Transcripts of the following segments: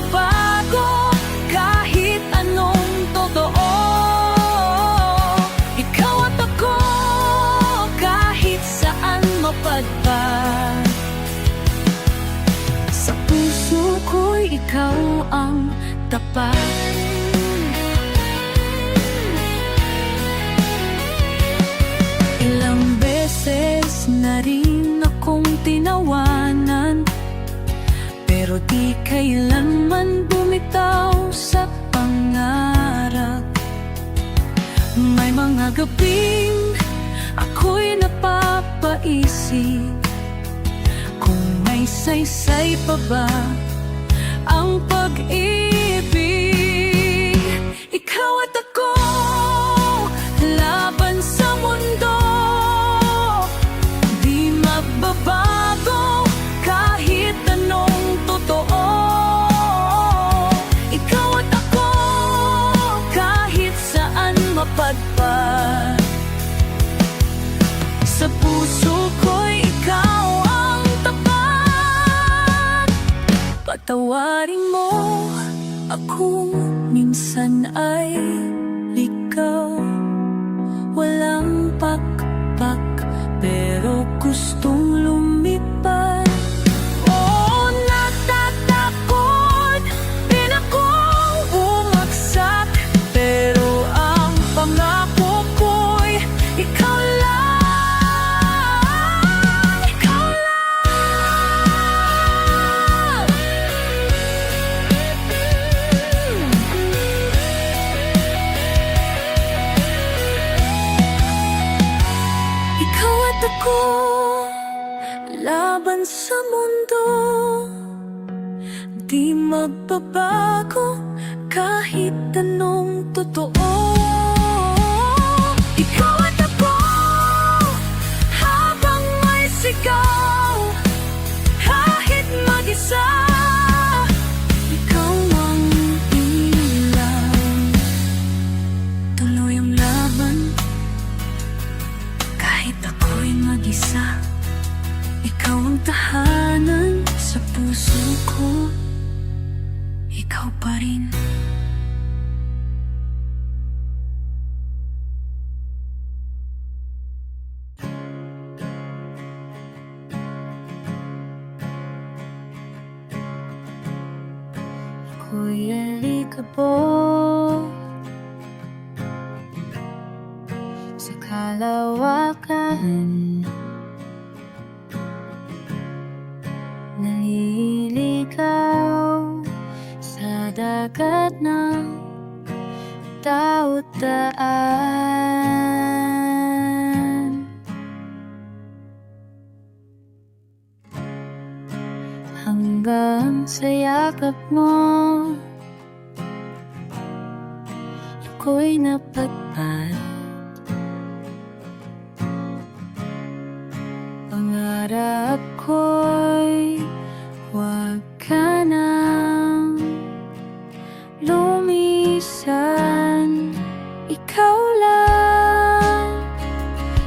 magbabago Pero di kailanman bumitaw sa pangarap. May mga gabing ako'y napapaisip. Kung may saysay pa ba ang pag-ibig Patawarin mo akong minsan ay ikaw. Walang pakpak pero gustong ako Laban sa mundo. Di magbabago Kahit anong totoo. Ikaw tahanan sa puso ko Ikaw pa rin. Kuya Likabot sa kalawakan ng taot-daan Hanggang sa yakap mo Ikaw lang.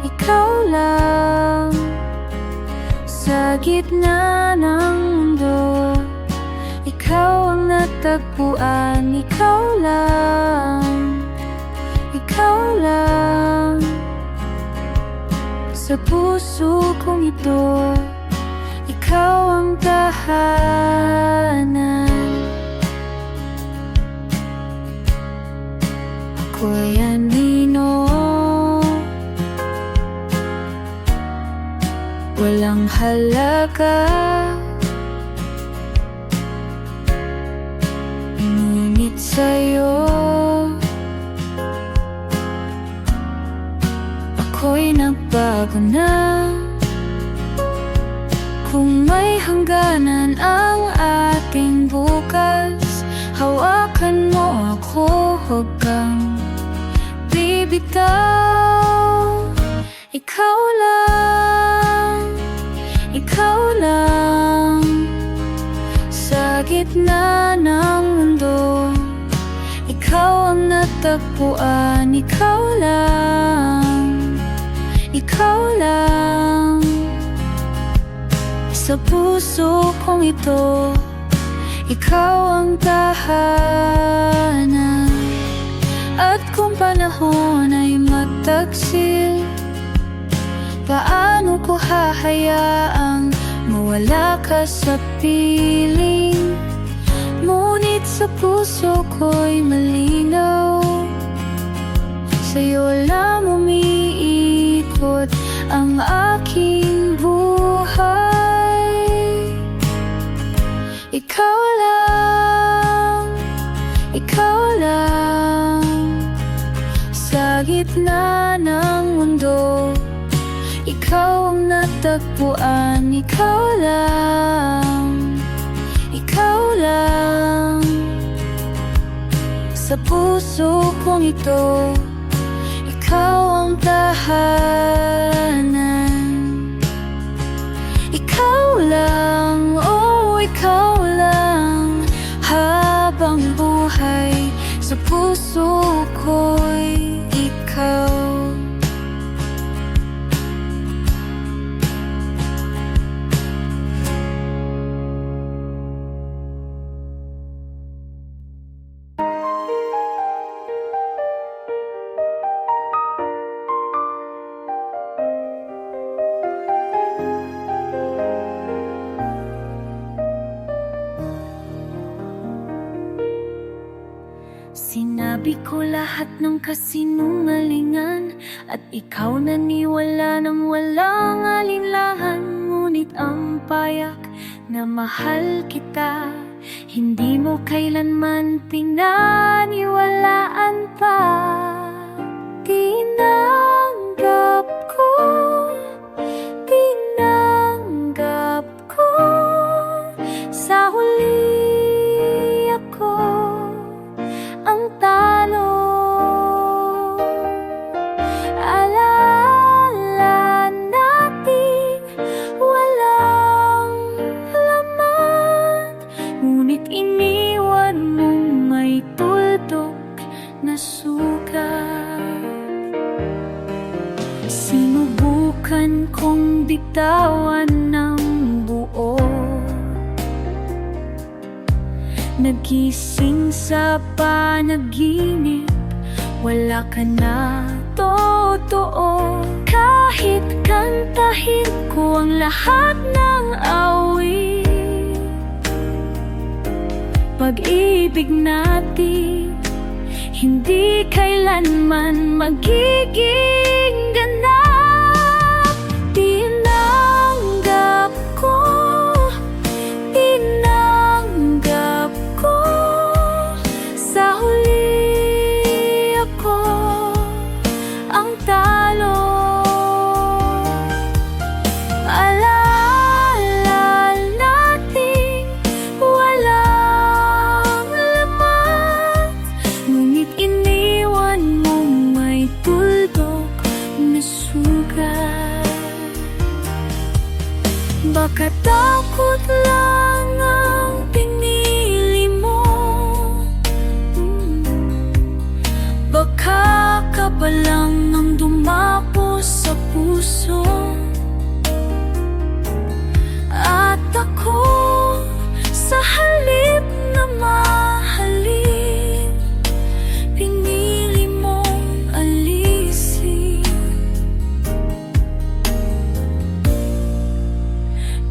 Ikaw lang. Sa gitna ng mundo. Ikaw ang natagpuan. Ikaw lang. Ikaw lang. Sa puso kong ito Ikaw ang tahanan Ako'y anino Walang halaga. Ngunit sa'yo Ako'y nagbago na. Kung may hangganan ang ating bukas Hawakan mo ako, huwag kang bibitaw Ikaw lang, ikaw lang Sa gitna ng mundo Ikaw ang natagpuan Ikaw lang, ikaw lang. Sa puso kong ito Ikaw ang tahanan. At kung panahon ay magtaksil. Paano ko hahayaang mawala ka sa piling. Ngunit sa puso ko'y malinaw. Sa'yo lang umiikot ang aking buhay. Ikaw lang, gitna ng mundo. Ikaw ang natagpuan, ikaw lang. Ikaw lang. Sa puso kong ito Ikaw ang tahanan. Ikaw lang, oh ikaw lang lahat ng kasinungalingan. At ikaw naniwala ng walang alinlangan Ngunit ang payak na mahal kita. Hindi mo kailanman pinaniwalaan pa. Tinanggap bitawan ng buo. Nagising sa panaginip Wala ka na totoo. Kahit kantahin ko ang lahat ng awit Pag-ibig natin Hindi kailanman magiging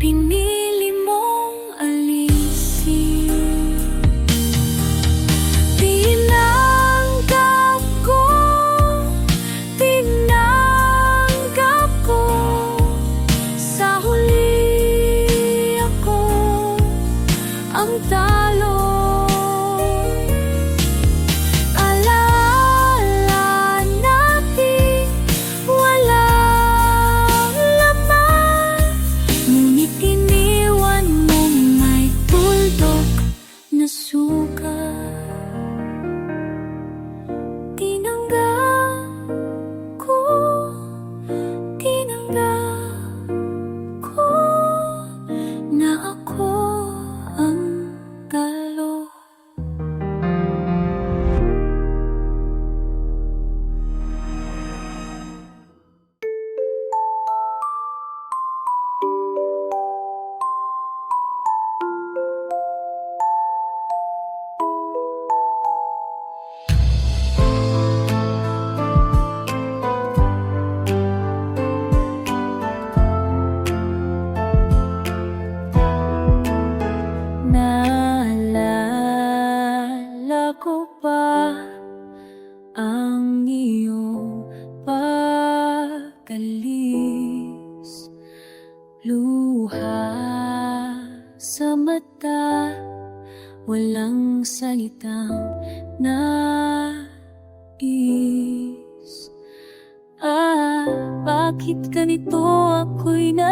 拼命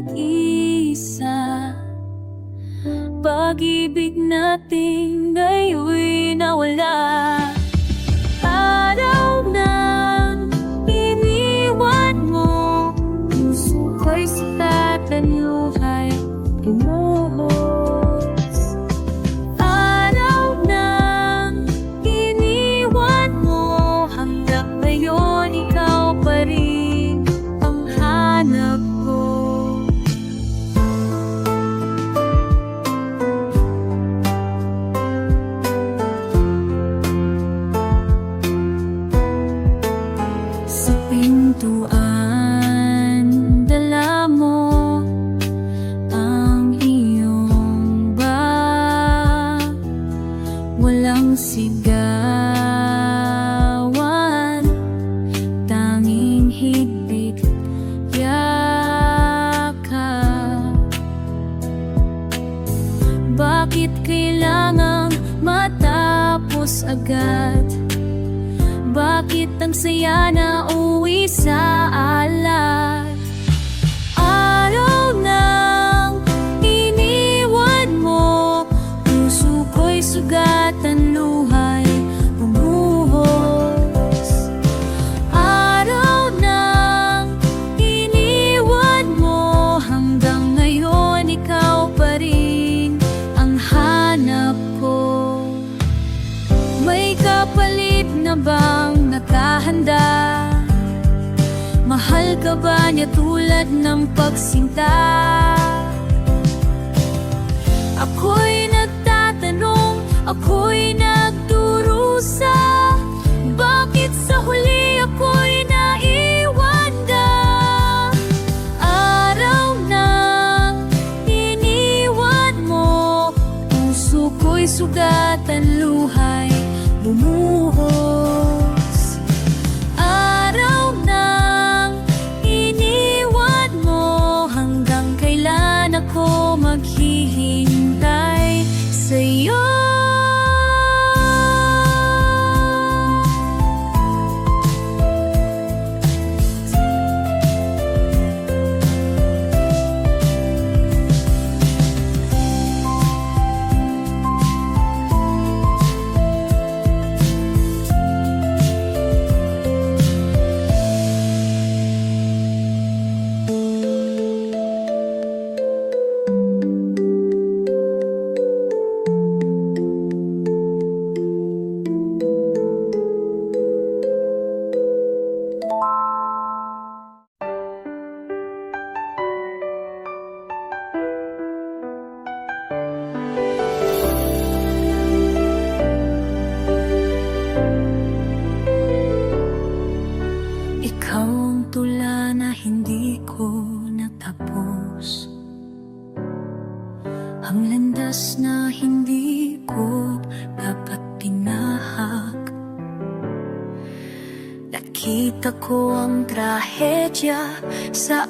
isa't isa Pag-ibig natin ngayon nawala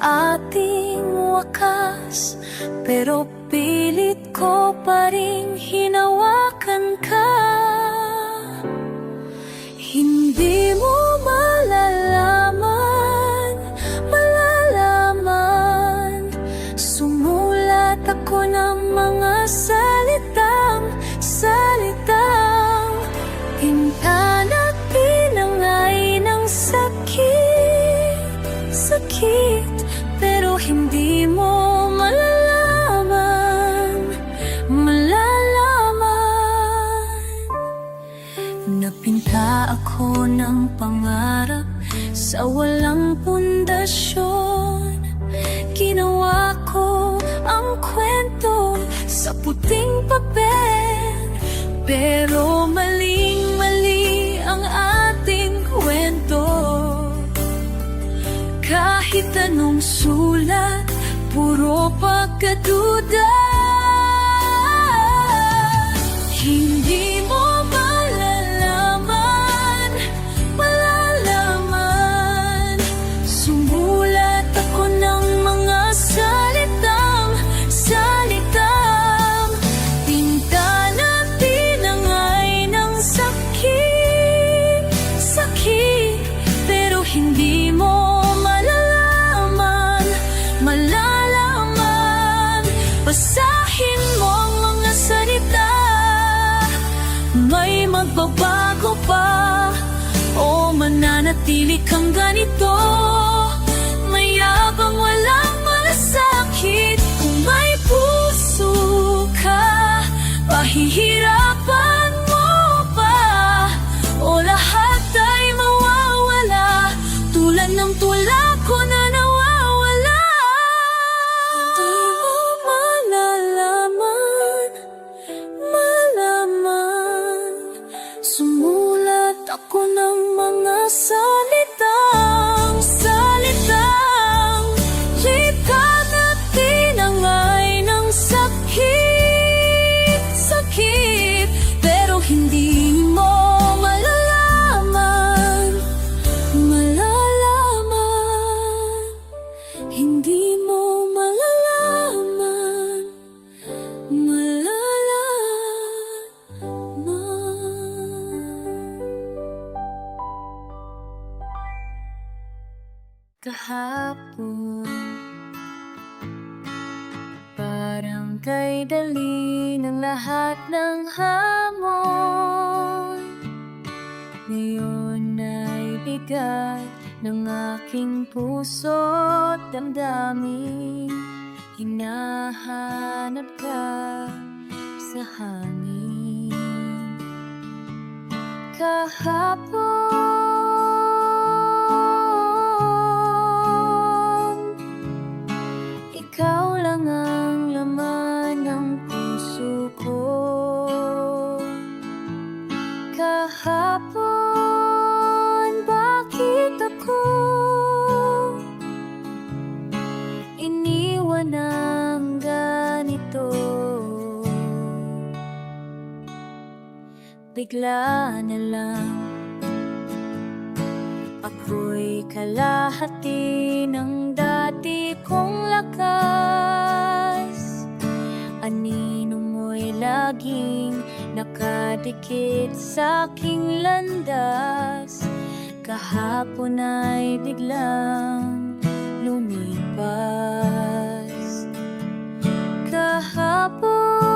ating wakas Pero pilit ko pa rin hinawakan ka. Hindi mo malalaman, malalaman Sumulat ako ng mga sa Sa walang pundasyon Ginawa ko ang kwento Sa puting papel. Pero maling-mali ang ating kwento. Kahit anong sulat Puro pagkaduda. Hindi kay dali ng lahat ng hamon. Ngayon ay bigat ng aking puso't damdamin. Hinahanap ka sa hangin. Kahapon Bigla na lang. Ako'y kalahati ng dati kong lakas. Anino mo'y laging nakadikit sa aking landas? Kahapon ay biglang lumipas. Kahapon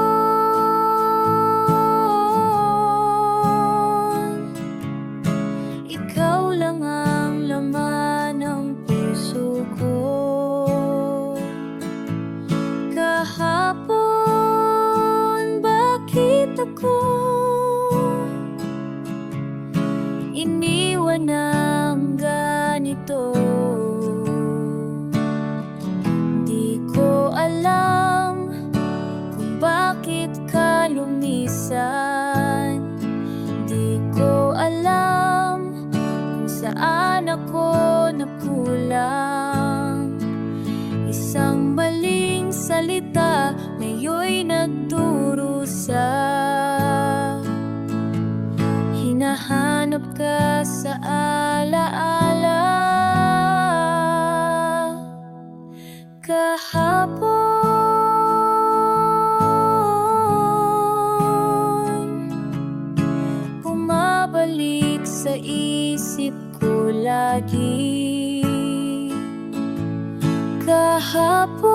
Kahapon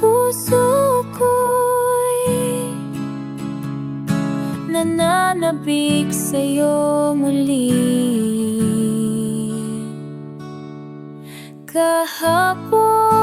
puso ko'y Nananabik sa'yo muli. Kahapon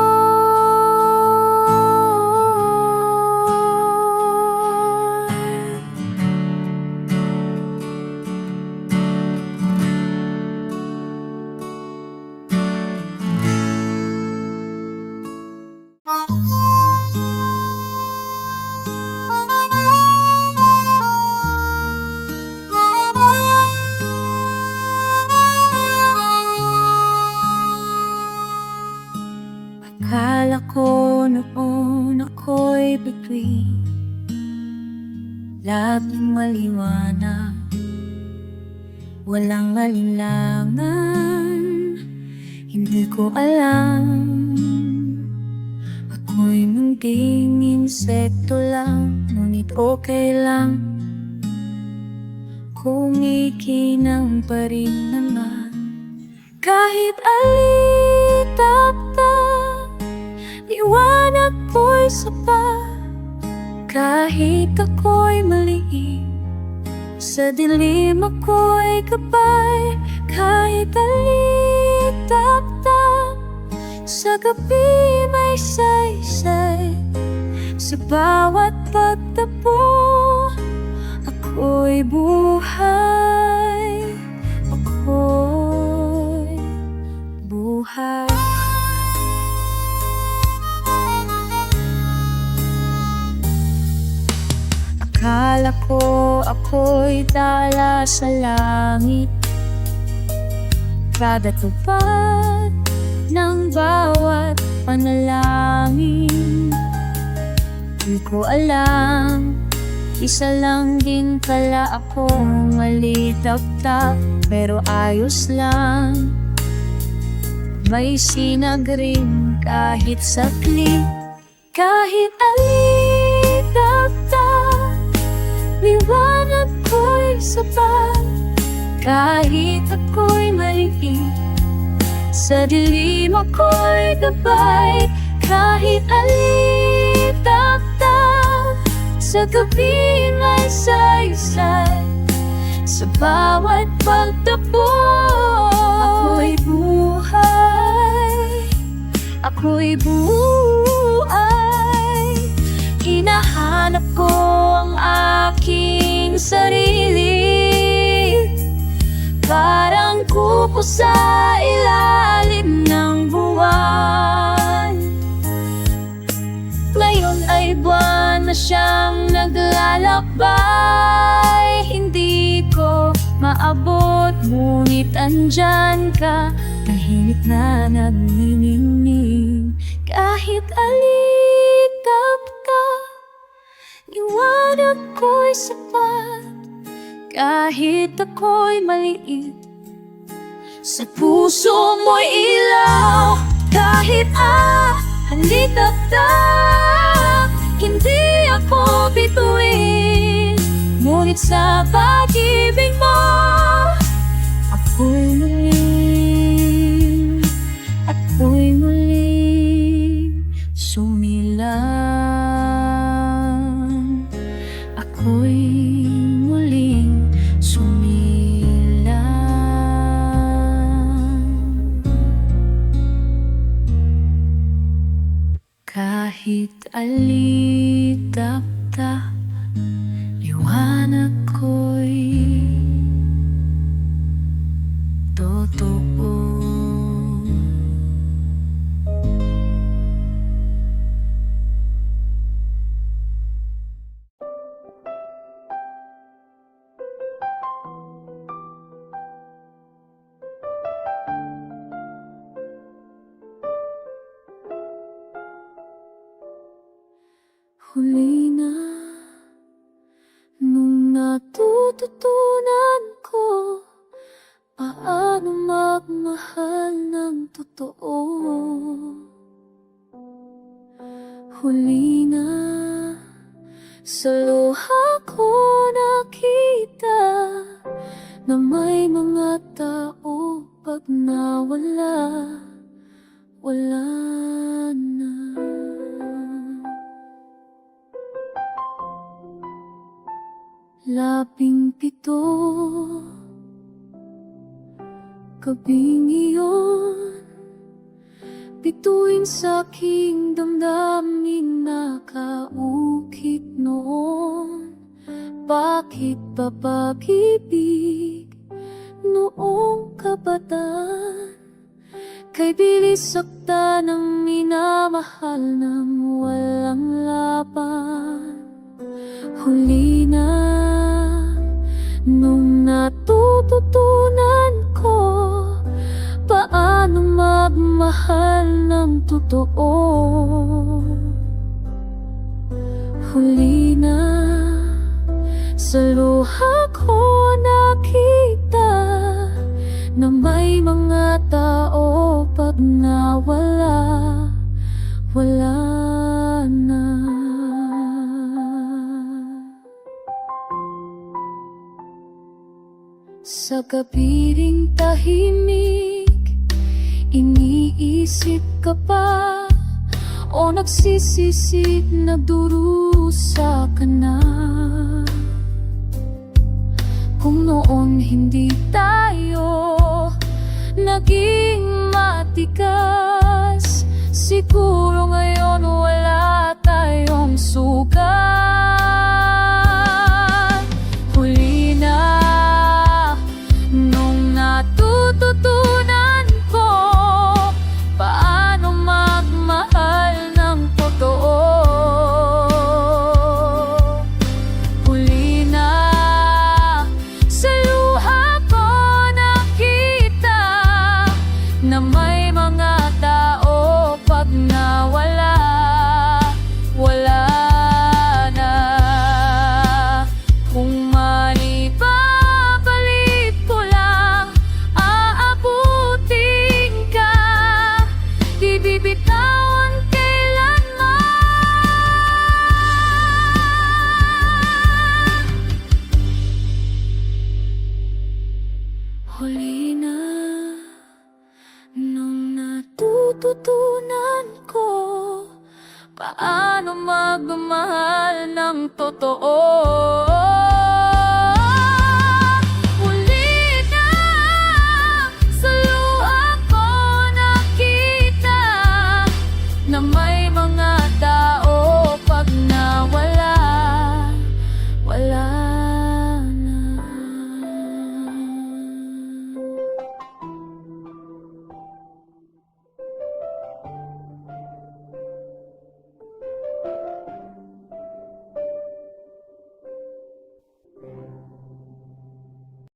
maliwanag Walang alinlangan Hindi ko alam. Ako'y munding insekto lang Ngunit okay lang. Kumikinang pa rin naman. Kahit alitapta Liwanag ko'y sapat Kahit ako'y maliit Sa dilim ako'y kapay Kahit alitap-tap Sa gabi may saysay Sa bawat pagtapo Ako'y buhay. Ako'y buhay Akala ko ako'y tala sa langit. Kada tupad ng bawat panalangin. Di ko alam Isa lang din pala akong malitap-tap. Pero ayos lang May sinag rin kahit saklit Kahit alitap-tap Liwanag ko'y sapat. Kahit ako'y maliit Sa dilim ako'y gabay. Kahit alitap-tap Sa gabi may saysay Sa bawat pagtapo Ako'y buhay. Ako'y buhay Hinahanap ko ang aking sarili. Parang kupo sa ilalim ng buwan. Ngayon ay buwan na siyang naglalakbay. Hindi ko maabot Ngunit andyan ka. Tahimik na nagniningning Kahit ka Liwanag ko'y sapat Kahit ako'y maliit. Sa puso mo'y ilaw Kahit ah, halitap-tap Hindi ako bituin. Ngunit sa pag-ibig mo Ako'y muling natututunan ko Paano magmahal ng totoo? Huli na Sa luha sakta ng minamahal Nang walang laban. Huli na Nung natututunan ko Paano magmahal ng totoo? Huli na Sa luha ko nakita Na may mga tao Pag nawala Wala na. Sa gabi ring tahimik Iniisip ka pa O nagsisisi Nagdurusa ka na? Kung noon hindi tayo naging matikas Siguro ngayon wala tayong sugat